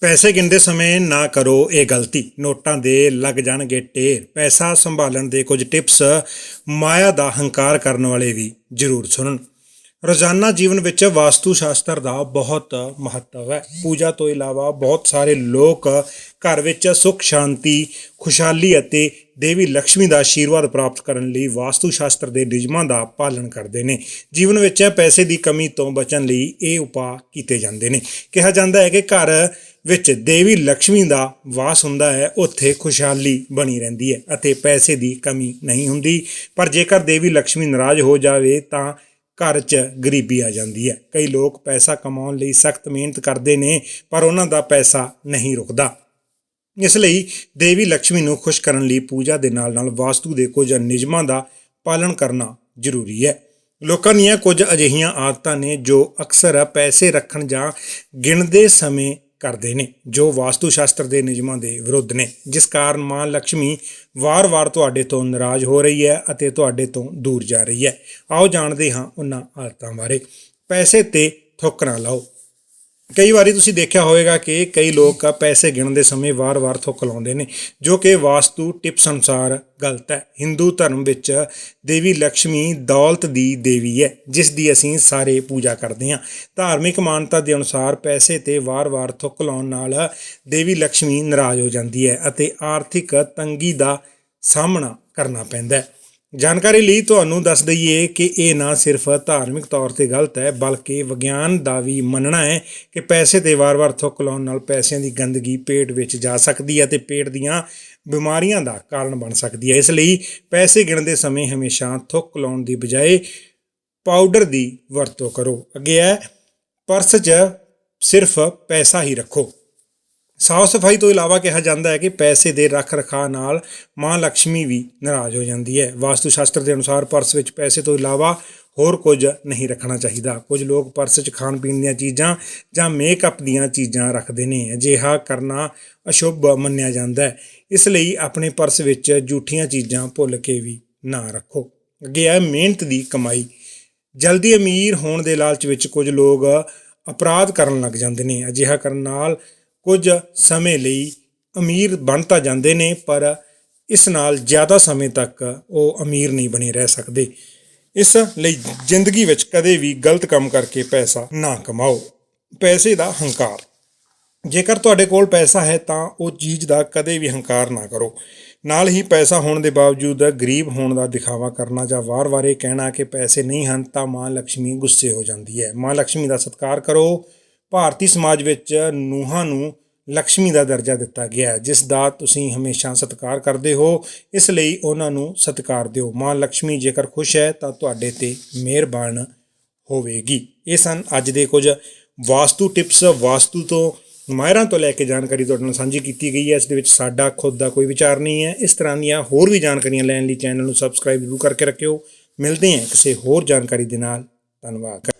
ਪੈਸੇ ਗਿਣਦੇ ਸਮੇਂ ਨਾ ਕਰੋ ਇਹ ਗਲਤੀ। ਨੋਟਾਂ ਦੇ ਲੱਗ ਜਾਣਗੇ ਢੇਰ। ਪੈਸਾ ਸੰਭਾਲਣ ਦੇ ਕੁਝ ਟਿਪਸ ਮਾਇਆ ਦਾ ਹੰਕਾਰ ਕਰਨ ਵਾਲੇ ਵੀ ਜ਼ਰੂਰ ਸੁਣਨ। ਰੋਜ਼ਾਨਾ ਜੀਵਨ ਵਿੱਚ ਵਾਸਤੂ ਸ਼ਾਸਤਰ ਦਾ ਬਹੁਤ ਮਹੱਤਵ ਹੈ। ਪੂਜਾ ਤੋਂ ਇਲਾਵਾ ਬਹੁਤ ਸਾਰੇ ਲੋਕ ਘਰ ਵਿੱਚ ਸੁੱਖ, ਸ਼ਾਂਤੀ, ਖੁਸ਼ਹਾਲੀ ਅਤੇ ਦੇਵੀ ਲక్ష్ਮੀ ਦਾ ਆਸ਼ੀਰਵਾਦ ਪ੍ਰਾਪਤ ਕਰਨ ਲਈ ਵਾਸਤੂ ਸ਼ਾਸਤਰ ਦੇ ਨਿਯਮਾਂ ਦਾ ਪਾਲਣ ਕਰਦੇ ਨੇ। ਜੀਵਨ ਵਿੱਚ ਪੈਸੇ ਦੀ ਕਮੀ ਤੋਂ ਬਚਣ ਲਈ ਇਹ ਉਪਾਅ ਕੀਤੇ ਜਾਂਦੇ ਨੇ। ਕਿਹਾ ਜਾਂਦਾ ਹੈ ਕਿ ਘਰ ਵਿੱਚ ਦੇਵੀ ਲక్ష్ਮੀ ਦਾ ਵਾਸ ਹੁੰਦਾ ਹੈ, ਉੱਥੇ ਖੁਸ਼ਹਾਲੀ ਬਣੀ ਰਹਿੰਦੀ ਹੈ ਅਤੇ ਪੈਸੇ ਦੀ ਕਮੀ ਨਹੀਂ ਹੁੰਦੀ। ਪਰ ਜੇਕਰ ਦੇਵੀ ਲక్ష్ਮੀ ਨਾਰਾਜ਼ ਹੋ ਜਾਵੇ ਤਾਂ ਘਰ 'ਚ ਗਰੀਬੀ ਆ ਜਾਂਦੀ ਹੈ। ਕਈ ਲੋਕ ਪੈਸਾ ਕਮਾਉਣ ਲਈ ਸਖਤ ਮਿਹਨਤ ਕਰਦੇ ਨੇ, ਪਰ ਉਹਨਾਂ ਦਾ ਪੈਸਾ ਨਹੀਂ ਰੁਕਦਾ। ਇਸ ਲਈ ਦੇਵੀ ਲక్ష్ਮੀ ਨੂੰ ਖੁਸ਼ ਕਰਨ ਲਈ ਪੂਜਾ ਦੇ ਨਾਲ ਨਾਲ ਵਾਸਤੂ ਦੇ ਕੁਝ ਨਿਯਮਾਂ ਦਾ ਪਾਲਣ ਕਰਨਾ ਜ਼ਰੂਰੀ ਹੈ। ਲੋਕਾਂ ਦੀਆਂ ਕੁਝ ਅਜਿਹੀਆਂ ਆਦਤਾਂ ਨੇ ਜੋ ਅਕਸਰ ਪੈਸੇ ਰੱਖਣ ਜਾਂ ਗਿਣਦੇ ਸਮੇਂ ਕਰਦੇ ਨੇ, ਜੋ ਵਾਸਤੂ ਸ਼ਾਸਤਰ ਦੇ ਨਿਯਮਾਂ ਦੇ ਵਿਰੁੱਧ ਨੇ। ਜਿਸ ਕਾਰਨ ਮਾਂ ਲక్ష్ਮੀ ਵਾਰ-ਵਾਰ ਤੁਹਾਡੇ ਤੋਂ ਨਾਰਾਜ਼ ਹੋ ਰਹੀ ਹੈ ਅਤੇ ਤੁਹਾਡੇ ਤੋਂ ਦੂਰ ਜਾ ਰਹੀ ਹੈ। ਆਓ ਜਾਣਦੇ ਹਾਂ ਉਹਨਾਂ ਆਦਤਾਂ ਬਾਰੇ। ਪੈਸੇ ਤੇ ਥੁੱਕ ਲਾਓ। ਕਈ ਵਾਰੀ ਤੁਸੀਂ ਦੇਖਿਆ ਹੋਵੇਗਾ ਕਿ ਕਈ ਲੋਕ ਪੈਸੇ ਗਿਣਦੇ ਸਮੇਂ ਵਾਰ-ਵਾਰ ਥੁੱਕ ਲਾਉਂਦੇ ਨੇ, ਜੋ ਕਿ ਵਾਸਤੂ ਟਿਪਸ ਅਨੁਸਾਰ ਗਲਤ ਹੈ। Hindu ਧਰਮ ਵਿੱਚ ਦੇਵੀ ਲక్ష్ਮੀ ਦੌਲਤ ਦੀ ਦੇਵੀ ਹੈ, ਜਿਸ ਦੀ ਅਸੀਂ ਸਾਰੇ ਪੂਜਾ ਕਰਦੇ ਹਾਂ। ਧਾਰਮਿਕ ਮਾਨਤਾ ਦੇ ਅਨੁਸਾਰ ਪੈਸੇ ਤੇ ਵਾਰ-ਵਾਰ ਥੁੱਕ ਲਾਉਣ ਨਾਲ ਦੇਵੀ ਲక్ష్ਮੀ ਨਾਰਾਜ਼ ਹੋ ਜਾਂਦੀ ਹੈ ਅਤੇ ਆਰਥਿਕ ਤੰਗੀ ਦਾ ਸਾਹਮਣਾ ਕਰਨਾ ਪੈਂਦਾ ਹੈ। ਜਾਣਕਾਰੀ ਲਈ ਤੁਹਾਨੂੰ ਦੱਸ ਦਈਏ ਕਿ ਇਹ ਨਾ ਸਿਰਫ ਧਾਰਮਿਕ ਤੌਰ ਤੇ ਗਲਤ ਹੈ, ਬਲਕਿ ਵਿਗਿਆਨ ਦਾ ਵੀ ਮੰਨਣਾ ਹੈ ਕਿ ਪੈਸੇ ਤੇ ਵਾਰ-ਵਾਰ ਥੁੱਕ ਲਾਉਣ ਨਾਲ ਪੈਸਿਆਂ ਦੀ ਗੰਦਗੀ ਪੇਟ ਵਿੱਚ ਜਾ ਸਕਦੀ ਹੈ ਤੇ ਪੇਟ ਦੀਆਂ ਬਿਮਾਰੀਆਂ ਦਾ ਕਾਰਨ ਬਣ ਸਕਦੀ ਹੈ। ਇਸ ਲਈ ਪੈਸੇ ਗਿਣਦੇ ਸਮੇਂ ਹਮੇਸ਼ਾ ਥੁੱਕ ਲਾਉਣ ਦੀ ਬਜਾਏ ਪਾਊਡਰ ਦੀ ਵਰਤੋਂ ਕਰੋ। ਅੱਗੇ ਹੈ, ਪਰਸ 'ਚ ਸਿਰਫ ਪੈਸਾ ਹੀ ਰੱਖੋ। ਸਾਫ਼ ਸਫ਼ਾਈ ਤੋਂ ਇਲਾਵਾ ਕਿਹਾ ਜਾਂਦਾ ਹੈ ਕਿ ਪੈਸੇ ਦੇ ਰੱਖ ਰਖਾਅ ਨਾਲ ਮਾਂ ਲక్ష్ਮੀ ਵੀ ਨਾਰਾਜ਼ ਹੋ ਜਾਂਦੀ ਹੈ। ਵਾਸਤੂ ਸ਼ਾਸਤਰ ਦੇ ਅਨੁਸਾਰ ਪਰਸ ਵਿੱਚ ਪੈਸੇ ਤੋਂ ਇਲਾਵਾ ਹੋਰ ਕੁਝ ਨਹੀਂ ਰੱਖਣਾ ਚਾਹੀਦਾ। ਕੁਝ ਲੋਕ ਪਰਸ 'ਚ ਖਾਣ ਪੀਣ ਦੀਆਂ ਚੀਜ਼ਾਂ ਜਾਂ ਮੇਕਅਪ ਦੀਆਂ ਚੀਜ਼ਾਂ ਰੱਖਦੇ ਨੇ। ਅਜਿਹਾ ਕਰਨਾ ਅਸ਼ੁਭ ਮੰਨਿਆ ਜਾਂਦਾ ਹੈ। ਇਸ ਲਈ ਆਪਣੇ ਪਰਸ ਵਿੱਚ ਝੂਠੀਆਂ ਚੀਜ਼ਾਂ ਭੁੱਲ ਕੇ ਵੀ ਨਾ ਰੱਖੋ। ਅੱਗੇ ਹੈ ਮਿਹਨਤ ਦੀ ਕਮਾਈ। ਜਲਦੀ ਅਮੀਰ ਹੋਣ ਦੇ ਲਾਲਚ ਵਿੱਚ ਕੁਝ ਲੋਕ ਅਪਰਾਧ ਕਰਨ ਲੱਗ ਜਾਂਦੇ ਨੇ। ਅਜਿਹਾ ਕਰਨ ਨਾਲ ਕੁਝ ਸਮੇਂ ਲਈ ਅਮੀਰ ਬਣ ਤਾਂ ਜਾਂਦੇ ਨੇ, ਪਰ ਇਸ ਨਾਲ ਜ਼ਿਆਦਾ ਸਮੇਂ ਤੱਕ ਉਹ ਅਮੀਰ ਨਹੀਂ ਬਣੇ ਰਹਿ ਸਕਦੇ। ਇਸ ਲਈ ਜ਼ਿੰਦਗੀ ਵਿੱਚ ਕਦੇ ਵੀ ਗਲਤ ਕੰਮ ਕਰਕੇ ਪੈਸਾ ਨਾ ਕਮਾਓ। ਪੈਸੇ ਦਾ ਹੰਕਾਰ। ਜੇਕਰ ਤੁਹਾਡੇ ਕੋਲ ਪੈਸਾ ਹੈ, ਤਾਂ ਉਹ ਚੀਜ਼ ਦਾ ਕਦੇ ਵੀ ਹੰਕਾਰ ਨਾ ਕਰੋ। ਨਾਲ ਹੀ ਪੈਸਾ ਹੋਣ ਦੇ ਬਾਵਜੂਦ ਗਰੀਬ ਹੋਣ ਦਾ ਦਿਖਾਵਾ ਕਰਨਾ ਜਾਂ ਵਾਰ-ਵਾਰ ਇਹ ਕਹਿਣਾ ਕਿ ਪੈਸੇ ਨਹੀਂ ਹਨ, ਤਾਂ ਮਾਂ ਲక్ష్ਮੀ ਗੁੱਸੇ ਹੋ ਜਾਂਦੀ ਹੈ। ਮਾਂ ਲక్ష్ਮੀ ਦਾ ਸਤਿਕਾਰ ਕਰੋ। ਭਾਰਤੀ ਸਮਾਜ ਵਿੱਚ ਨੂਹਾਂ ਨੂੰ ਲక్ష్ਮੀ ਦਾ ਦਰਜਾ ਦਿੱਤਾ ਗਿਆ ਹੈ, ਜਿਸ ਦਾ ਤੁਸੀਂ ਹਮੇਸ਼ਾ ਸਤਿਕਾਰ ਕਰਦੇ ਹੋ। ਇਸ ਲਈ ਉਹਨਾਂ ਨੂੰ ਸਤਿਕਾਰ ਦਿਓ। ਮਾਂ ਲక్ష్ਮੀ ਜੇਕਰ ਖੁਸ਼ ਹੈ, ਤਾਂ ਤੁਹਾਡੇ ਤੇ ਮਿਹਰਬਾਨ ਹੋਵੇਗੀ। ਇਹ ਸਨ ਅੱਜ ਦੇ ਕੁਝ ਵਾਸਤੂ ਟਿਪਸ। ਵਾਸਤੂ ਤੋਂ ਮਾਇਰਾਂ ਤੋਂ ਲੈ ਕੇ ਜਾਣਕਾਰੀ ਤੁਹਾਡੇ ਨਾਲ ਸਾਂਝੀ ਕੀਤੀ ਗਈ ਹੈ। ਇਸ ਦੇ ਵਿੱਚ ਸਾਡਾ, ਖੁਦ ਦਾ ਕੋਈ ਵਿਚਾਰ ਨਹੀਂ ਹੈ। ਇਸ ਤਰ੍ਹਾਂ ਦੀਆਂ ਹੋਰ ਵੀ ਜਾਣਕਾਰੀਆਂ ਲੈਣ ਲਈ ਚੈਨਲ ਨੂੰ ਸਬਸਕ੍ਰਾਈਬ ਜ਼ਰੂਰ ਕਰਕੇ ਰੱਖਿਓ। ਮਿਲਦੇ ਹਾਂ ਕਿਸੇ ਹੋਰ ਜਾਣਕਾਰੀ ਦੇ ਨਾਲ। ਧੰਨਵਾਦ।